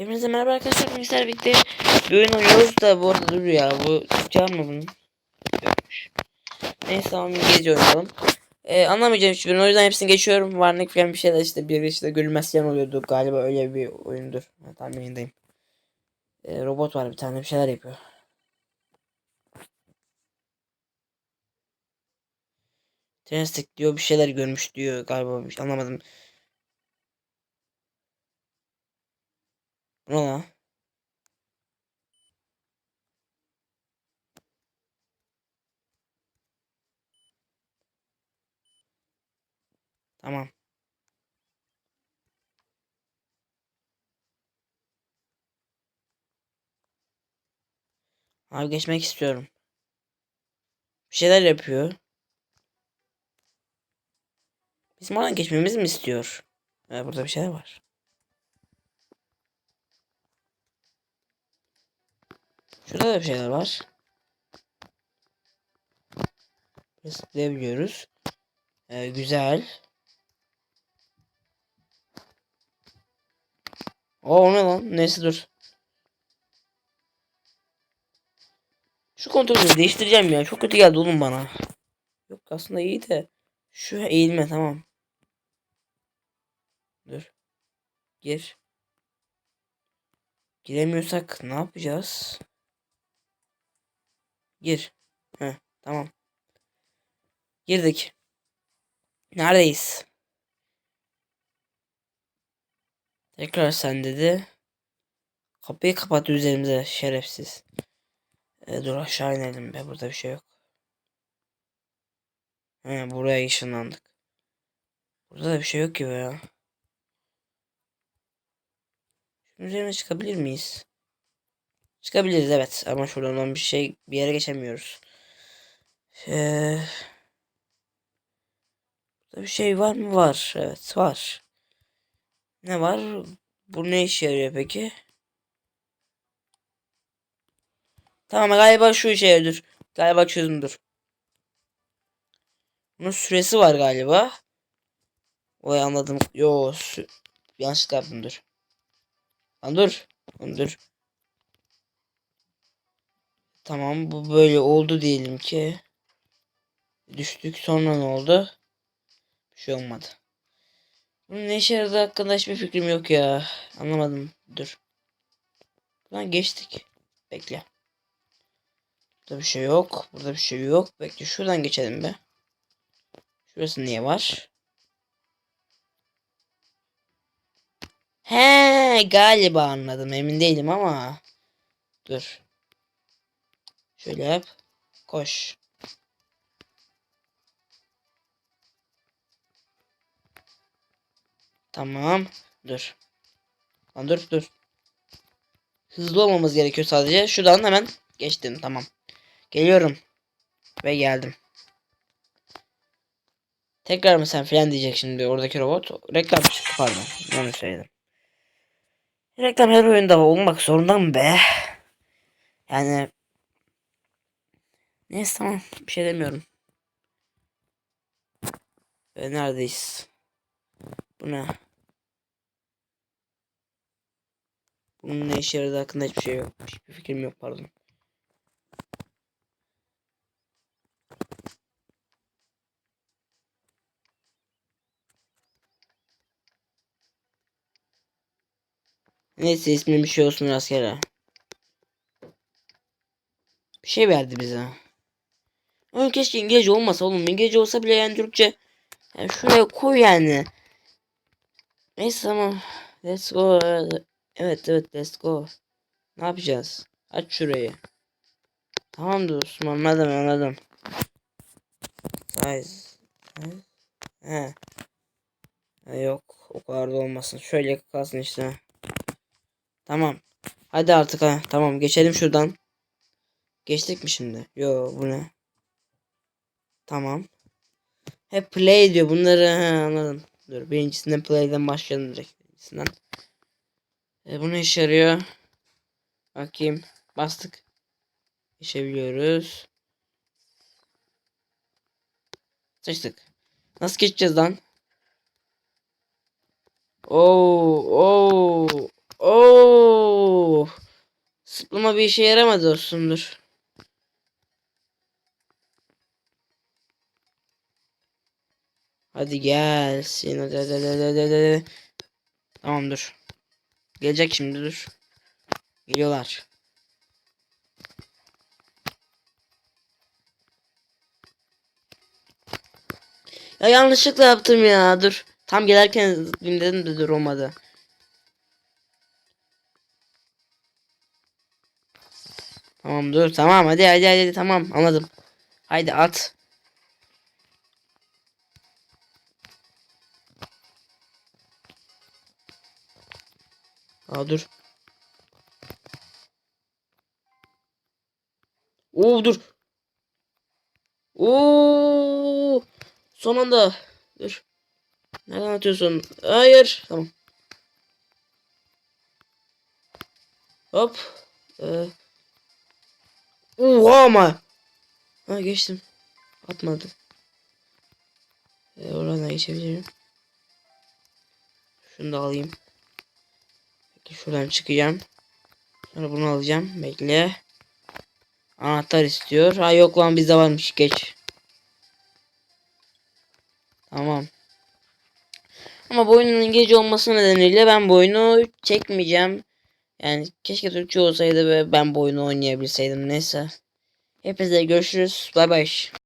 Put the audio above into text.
Hepinize merhaba arkadaşlar. Bilgisayar birlikte bir oyun oynuyoruz da bu arada dur ya. Bu can mı bunun? Yokmuş. Neyse tamam İngilizce oynayalım. Ee, anlamayacağım hiçbirini o yüzden hepsini geçiyorum. Varlık falan bir şeyler işte bir işte görülmezken oluyordu. Galiba öyle bir oyundur. Ha. Ee, robot var bir tane bir şeyler yapıyor. Transtek diyor bir şeyler görmüş diyor galiba şey anlamadım. Ne lan? Tamam. Abi geçmek istiyorum. Bir şeyler yapıyor. Bizim oradan geçmemizi mi istiyor? Ee, burada bir şeyler var. Şurada da bir şeyler var. Zıplayabiliyoruz. Ee, güzel. O o ne lan? Neyse dur. Şu kontrolü değiştireceğim ya. Çok kötü geldi oğlum bana. Yok aslında iyi de. Şu eğilme tamam. Dur. Gir. Giremiyorsak ne yapacağız? Gir. Heh, tamam. Girdik. Neredeyiz? Tekrar sen dedi. Kapıyı kapat üzerimize şerefsiz. E, dur aşağı inelim be burada bir şey yok. He buraya ışınlandık. Burada da bir şey yok gibi ya. Şunun üzerine çıkabilir miyiz? Çıkabiliriz evet ama şuradan bir şey bir yere geçemiyoruz. Ee, bir şey var mı? Var. Evet var. Ne var? Bu ne işe yarıyor peki? Tamam galiba şu işe yarıyor. Galiba çözümdür. Bunun süresi var galiba. Oy anladım. Yo yanlışlıkla yaptım dur. Lan dur. Lan dur. Tamam bu böyle oldu diyelim ki. Düştük sonra ne oldu? Bir şey olmadı. Bunun ne işe yaradığı hakkında hiçbir fikrim yok ya. Anlamadım. Dur. Buradan geçtik. Bekle. Burada bir şey yok. Burada bir şey yok. Bekle şuradan geçelim be. Şurası niye var? He galiba anladım. Emin değilim ama. Dur. Şöyle yap. Koş. Tamam. Dur. Lan dur dur. Hızlı olmamız gerekiyor sadece. Şuradan hemen geçtim. Tamam. Geliyorum. Ve geldim. Tekrar mı sen filan diyecek şimdi oradaki robot. Reklam çıktı pardon. Onu söyledim. Reklam her oyunda olmak zorunda mı be? Yani Neyse tamam bir şey demiyorum. Ve neredeyiz? Bu ne? Bunun ne işe yaradığı hakkında hiçbir şey yok. Hiçbir fikrim yok pardon. Neyse ismi bir şey olsun rastgele. Bir şey verdi bize. Oğlum keşke İngilizce olmasa oğlum. İngilizce olsa bile yani Türkçe. Yani şuraya koy yani. Neyse tamam. Let's go. Evet evet let's go. Ne yapacağız? Aç şurayı. Tamam dostum anladım anladım. Size. He. Ha, yok o kadar da olmasın. Şöyle kalsın işte. Tamam. Hadi artık ha. Tamam geçelim şuradan. Geçtik mi şimdi? Yo bu ne? Tamam. Hep play diyor. Bunları he, anladım. Dur birincisinden play'den başlayalım direkt. Birincisinden. E, bu ne işe yarıyor? Bakayım. Bastık. Geçebiliyoruz. Seçtik. Nasıl geçeceğiz lan? Oo, oo, oo. Zıplama bir işe yaramadı dostum Hadi gelsin. Hadi hadi hadi hadi hadi. Tamam dur. Gelecek şimdi dur. Geliyorlar. Ya yanlışlıkla yaptım ya. Dur. Tam gelerken zıplayayım dedim de dur olmadı. Tamam dur tamam hadi hadi hadi tamam anladım. Haydi at. Aa dur. Oo dur. Oo! Son anda. Dur. Nereden atıyorsun? Hayır. Tamam. Hop. Ee. Oha ama. Ha geçtim. Atmadı. Ee, oradan da geçebilirim. Şunu da alayım. Şuradan çıkacağım. Sonra bunu alacağım. Bekle. Anahtar istiyor. Ha yok lan bizde varmış. Geç. Tamam. Ama bu oyunun İngilizce olması nedeniyle ben bu oyunu çekmeyeceğim. Yani keşke Türkçe olsaydı ve ben bu oyunu oynayabilseydim. Neyse. Hepinize görüşürüz. Bay bay.